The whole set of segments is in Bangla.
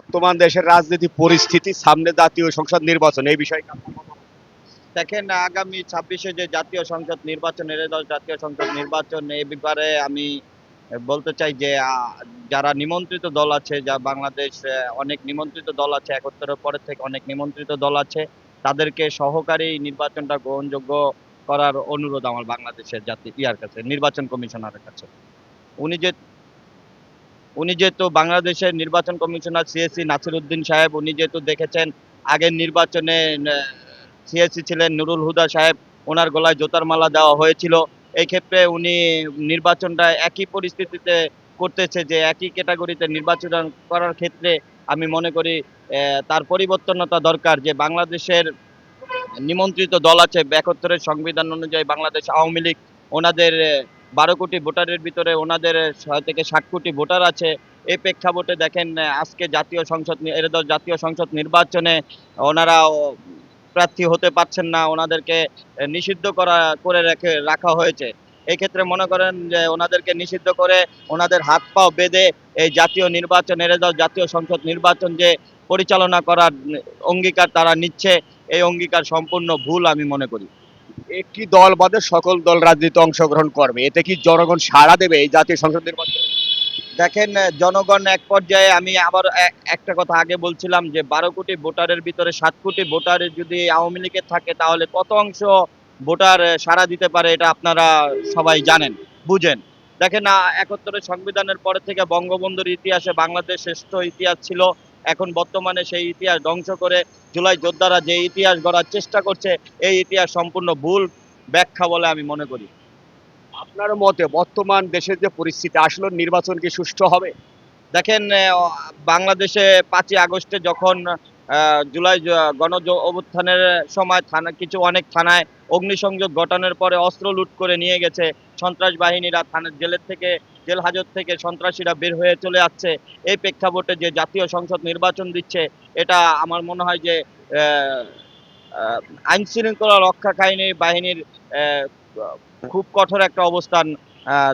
বর্তমান দেশের রাজনীতি পরিস্থিতি, সামনে জাতীয় সংসদ নির্বাচন, এই বিষয়ে? দেখেন, আগামী ছাব্বিশে যে জাতীয় সংসদ নির্বাচন এর জাতীয় সংসদ নির্বাচন এই ব্যাপারে আমি বলতে চাই যে যারা নিমন্ত্রিত দল আছে, যা বাংলাদেশ অনেক নিমন্ত্রিত দল আছে একত্তরের পরে থেকে অনেক নিমন্ত্রিত দল আছে, তাদেরকে সহকারী নির্বাচনটা গ্রহণযোগ্য করার অনুরোধ আমার বাংলাদেশের জাতি, ইয়ার কাছে, নির্বাচন কমিশনারের কাছে উনি যে উনি যেহেতু বাংলাদেশের নির্বাচন কমিশনার সিএসসি নাসির উদ্দিন সাহেব, উনি যেহেতু দেখেছেন, আগের নির্বাচনে সিএসসি ছিলেন নুরুল হুদা সাহেব, ওনার গলায় জোতার মালা দেওয়া হয়েছিল। এই ক্ষেত্রে উনি নির্বাচনটা একই পরিস্থিতিতে করতেছে যে একই ক্যাটাগরিতে নির্বাচন করার ক্ষেত্রে আমি মনে করি তার পরিবর্তনতা দরকার যে বাংলাদেশের নিমন্ত্রিত দল আছে একাত্তরের সংবিধান অনুযায়ী বাংলাদেশ আওয়ামী লীগ, ওনাদের বারো কোটি ভোটারের ভিতরে ওনাদের ছয় থেকে ষাট কোটি ভোটার আছে। এই প্রেক্ষাপটে দেখেন, আজকে জাতীয় সংসদ এর জাতীয় সংসদ নির্বাচনে ওনারা প্রার্থী হতে পারছেন না, ওনাদেরকে নিষিদ্ধ করা, করে রেখে, রাখা হয়েছে। এই ক্ষেত্রে মনে করেন যে ওনাদেরকে নিষিদ্ধ করে ওনাদের হাত পাও বেঁধে এই জাতীয় নির্বাচন, এর জাতীয় সংসদ নির্বাচন যে পরিচালনা করার অঙ্গীকার তারা নিচ্ছে, এই অঙ্গীকার সম্পূর্ণ ভুল আমি মনে করি। একটি দল বাদে সকল দল রাজনীতিতে অংশগ্রহণ করবে। এতে কি জনগণ সাড়া দেবে এই জাতীয় সংসদ নির্বাচন দেখেন, জনগণ এক পর্যায়ে, আমি আবার একটা কথা আগে বলছিলাম যে, বারো কোটি ভোটারের ভিতরে সাত কোটি ভোটার যদি আওয়ামী লীগের থাকে, তাহলে কত অংশ ভোটার সাড়া দিতে পারে এটা আপনারা সবাই জানেন, বুঝেন। দেখেন একাত্তরের সংবিধানের পরে থেকে বঙ্গবন্ধুর ইতিহাসে বাংলাদেশ শ্রেষ্ঠ ইতিহাস ছিল এখন বর্তমানে সেই ইতিহাস ধ্বংস করে জুলাই যোদ্ধারা যে ইতিহাস গড়ার চেষ্টা করছে এই ইতিহাস সম্পূর্ণ ভুল ব্যাখ্যা বলে আমি মনে করি। আপনার মতে বর্তমান দেশের যে পরিস্থিতি আসলে নির্বাচন কি সুষ্ঠু হবে? দেখেন বাংলাদেশে পাঁচই আগস্টে যখন আহ, জুলাই গণ অভ্যুত্থানের সময় থানা কিছু অনেক থানায় অগ্নিসংযোগ ঘটানোর পরে অস্ত্র লুট করে নিয়ে গেছে সন্ত্রাস বাহিনীরা থানার জেলের থেকে জেল হাজত থেকে সন্ত্রাসীরা বের হয়ে চলে যাচ্ছে এই প্রেক্ষাপটে যে জাতীয় সংসদ নির্বাচন দিচ্ছে, এটা আমার মনে হয় যে আইন শৃঙ্খলা রক্ষাকারী বাহিনীর খুব কঠোর একটা অবস্থান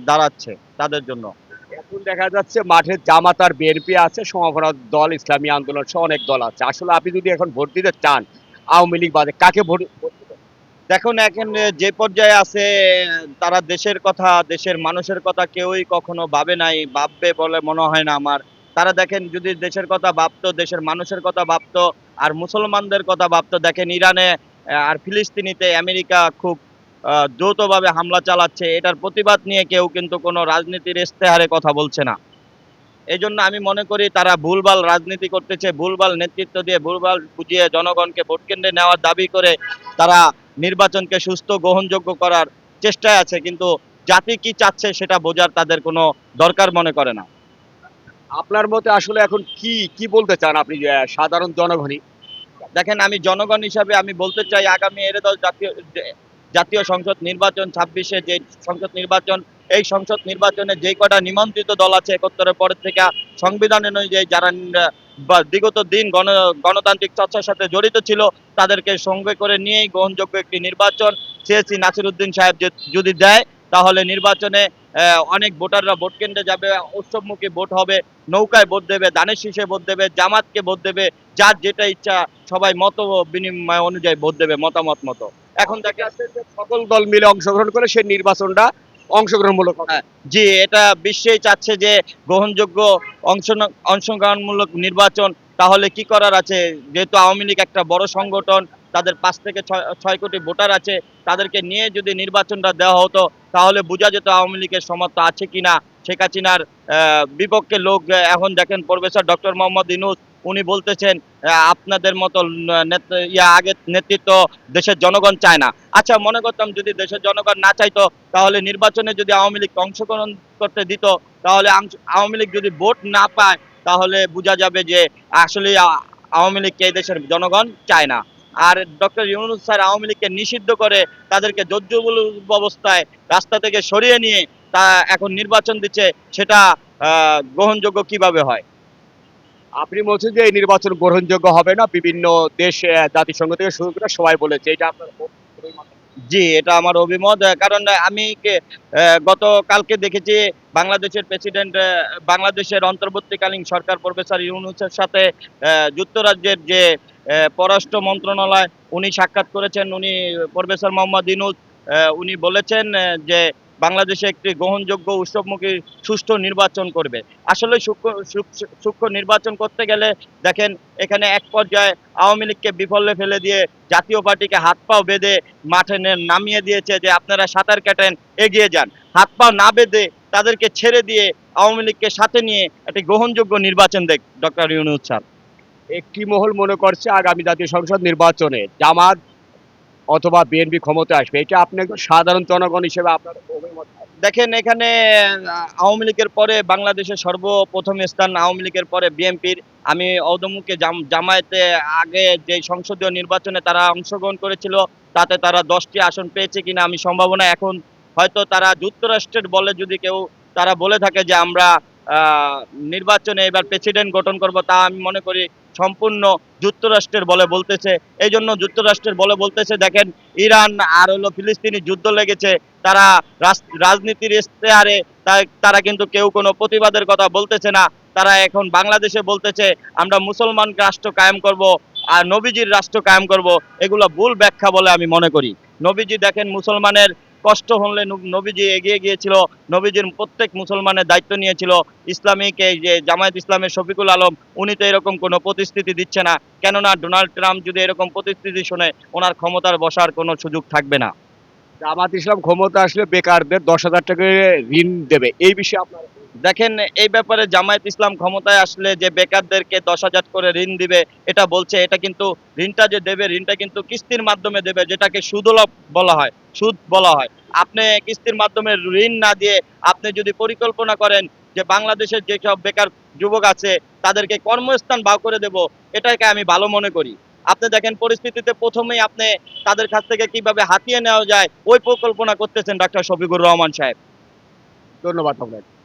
দাঁড়াচ্ছে তাদের জন্য এখন দেখা যাচ্ছে মাঠে জামাত আর বিএনপি আছে সমাপনা দল, ইসলামী আন্দোলন সহ অনেক দল আছে আসলে আপনি যদি এখন ভোট দিতে চান, আওয়ামী লীগ বাদে কাকে ভোট? দেখুন, এখন যে পর্যায়ে আছে, তারা দেশের কথা, দেশের মানুষের কথা কেউই কখনো ভাবে নাই, ভাববে বলে মনে হয় না আমার। তারা দেখেন, যদি দেশের কথা ভাবতো, দেশের মানুষের কথা ভাবতো, আর মুসলমানদের কথা ভাবতো, দেখেন ইরানে আর ফিলিস্তিনিতে আমেরিকা খুব দ্রুতভাবে হামলা চালাচ্ছে, এটার প্রতিবাদ নিয়ে কেউ কিন্তু কোনো রাজনীতির ইস্তেহারে কথা বলছে না। এই জন্য আমি মনে করি, তারা ভুলভাল রাজনীতি করতেছে, ভুলভাল নেতৃত্ব দিয়ে, ভুলভাল বুঝিয়ে জনগণকে ভোট কেন্দ্রে নেওয়ার দাবি করে, তারা নির্বাচনকে সুস্থ গ্রহণযোগ্য করার চেষ্টায় আছে কিন্তু জাতি কি চাচ্ছে সেটা বোঝার তাদের কোনো দরকার মনে করে না। আপনার মতে আসলে এখন কি কি বলতে চান আপনি সাধারণ জনগণই? দেখেন আমি জনগণ হিসাবে আমি বলতে চাই আগামী এর দল জাতীয় জাতীয় সংসদ নির্বাচন ছাব্বিশে যে সংসদ নির্বাচন এই সংসদ নির্বাচনে যে কটা নিমন্ত্রিত দল আছে একত্তরের পরের থেকে সংবিধান অনুযায়ী যারা বিগত দিন গণ, গণতান্ত্রিক চর্চার সাথে জড়িত ছিল, তাদেরকে সঙ্গে করে নিয়েই গ্রহণযোগ্য একটি নির্বাচন সিএসসি নাসির উদ্দিন সাহেব যদি দেয়, তাহলে নির্বাচনে অনেক ভোটাররা ভোট কেন্দ্রে যাবে, উৎসবমুখী ভোট হবে, নৌকায় ভোট দেবে, দানের শীষে ভোট দেবে, জামাতকে ভোট দেবে, যার যেটা ইচ্ছা সবাই মত বিনিময় অনুযায়ী ভোট দেবে, মতামত মতো। এখন দেখা দেখে সকল দল মিলে অংশগ্রহণ করে সেই নির্বাচনটা অংশগ্রহণমূলক হ্যাঁ, জি এটা বিশ্বেই চাচ্ছে যে গ্রহণযোগ্য অংশ অংশগ্রহণমূলক নির্বাচন। তাহলে কি করার আছে? যেহেতু আওয়ামী লীগ একটা বড় সংগঠন তাদের পাঁচ থেকে ছয় কোটি ভোটার আছে তাদেরকে নিয়ে যদি নির্বাচনটা দেওয়া হতো তাহলে বোঝা যেত আওয়ামী লীগের সমর্থ আছে কিনা। শেখ হাসিনার বিপক্ষে লোক এখন দেখেন প্রফেসর ডক্টর মোহাম্মদ ইনুস উনি বলতেছেন আপনাদের মতো নেত- ইয়া আগের নেতৃত্ব দেশের জনগণ চায় না। আচ্ছা মনে করতাম যদি দেশের জনগণ না চাইতো, তাহলে নির্বাচনে যদি আওয়ামী লীগ অংশগ্রহণ করতে দিত, তাহলে আওয়ামী লীগ যদি ভোট না পায়, তাহলে বোঝা যাবে যে আসলে আওয়ামী লীগকে এই দেশের জনগণ চায় না। আর ডক্টর ইউনুস স্যার আওয়ামী লীগকে নিষিদ্ধ করে তাদেরকে জজ্জবুল অবস্থায় রাস্তা থেকে সরিয়ে নিয়ে তা এখন নির্বাচন দিচ্ছে, সেটা গ্রহণযোগ্য কীভাবে হয়? আপনি বলছেন যে এই নির্বাচন গ্রহণযোগ্য হবে না বিভিন্ন দেশ জাতিসংঘ থেকে শুরু করে সবাই বলেছে এটা আপনার জি এটা আমার অভিমত কারণ আমি কে- আহ, গতকালকে দেখেছি বাংলাদেশের প্রেসিডেন্ট বাংলাদেশের অন্তর্বর্তীকালীন সরকার প্রফেসর ইউনুসের সাথে যুক্তরাজ্যের যে পররাষ্ট্র মন্ত্রণালয় উনি সাক্ষাৎ করেছেন উনি প্রফেসর মোহাম্মদ ইউনুস আহ, উনি বলেছেন যে বাংলাদেশে একটি গ্রহণযোগ্য উৎসবমুখী সুষ্ঠু নির্বাচন করবে। আসলে সূক্ষ্ম নির্বাচন করতে গেলে দেখেন, এখানে এক পর্যায়ে আওয়ামী লীগকে বিফলে ফেলে দিয়ে জাতীয় পার্টিকে হাত পাও বেঁধে মাঠে নামিয়ে দিয়েছে যে আপনারা সাঁতার কাটেন, এগিয়ে যান। হাত পা না বেঁধে তাদেরকে ছেড়ে দিয়ে আওয়ামী লীগকে সাথে নিয়ে একটি গ্রহণযোগ্য নির্বাচন দেখ ডক্টর ইউনুস স্যার। একটি মহল মনে করছে আগামী জাতীয় সংসদ নির্বাচনে জামাত অথবা বিএনপি ক্ষমতায় আসবে। এটা আপনি একজন সাধারণ জনগণ হিসেবে আপনার দেখেন, এখানে আওয়ামী লীগের পরে বাংলাদেশের সর্বপ্রথম স্থান আওয়ামী লীগের পরে বিএনপির আমি অদমুকে জাম- জামায়াতে আগে যে সংসদীয় নির্বাচনে তারা অংশগ্রহণ করেছিল, তাতে তারা দশটি আসন পেয়েছে কিনা আমি সম্ভাবনা। এখন হয়তো তারা যুক্তরাষ্ট্রের বলে যদি কেউ, তারা বলে থাকে যে আমরা নির্বাচনে এবার প্রেসিডেন্ট গঠন করব তা আমি মনে করি সম্পূর্ণ যুক্তরাষ্ট্রের বলে বলতেছে। এই জন্য যুক্তরাষ্ট্রের বলে বলতেছে, দেখেন, ইরান আর হলো ফিলিস্তিনি যুদ্ধ লেগেছে, তারা রাজনীতির ইশতেহারে তা- তারা কিন্তু কেউ কোনো প্রতিবাদের কথা বলতেছে না। তারা এখন বাংলাদেশে বলতেছে, আমরা মুসলমান রাষ্ট্র কায়েম করব আর নবীজির রাষ্ট্র কায়েম করব। এগুলো ভুল ব্যাখ্যা বলে আমি মনে করি। নবীজি দেখেন, মুসলমানের কষ্ট হলে নব- নবীজি এগিয়ে গিয়েছিল, নবীজির প্রত্যেক মুসলমানের দায়িত্ব নিয়েছিল। ইসলামিক এই যে জামায়াত ইসলামের শফিকুল আলম, উনি তো এরকম কোনো প্রতিশ্রুতি দিচ্ছে না। কেননা ডোনাল্ড ট্রাম্প যদি এরকম প্রতিশ্রুতি শোনে, ওনার ক্ষমতার বসার কোনো সুযোগ থাকবে না। জামাত ইসলাম ক্ষমতা আসলে বেকারদের দশ হাজার টাকা ঋণ দেবে। এই বিষয়ে আপনার দেখেন, এই ব্যাপারে জামায়াত ইসলাম ক্ষমতায় আসলে যে বেকারদেরকে দশ হাজার করে ঋণ দিবে, এটা বলছে, এটা কিন্তু ঋণটা যে দেবে, ঋণটা কিন্তু কিস্তির মাধ্যমে দেবে, যেটাকে সুদলভ বলা হয়, সুদ বলা হয়। আপনি কিস্তির মাধ্যমে ঋণ না দিয়ে আপনি যদি পরিকল্পনা করেন যে বাংলাদেশের যেসব বেকার যুবক আছে, তাদেরকে কর্মস্থান ভাগ করে দেব, এটাকে আমি ভালো মনে করি। আপনি দেখেন পরিস্থিতিতে প্রথমেই আপনি তাদের কাছ থেকে কীভাবে হাতিয়ে নেওয়া যায়, ওই পরিকল্পনা করতেছেন ডাক্তার শফিকুর রহমান সাহেব। ধন্যবাদ আপনাকে।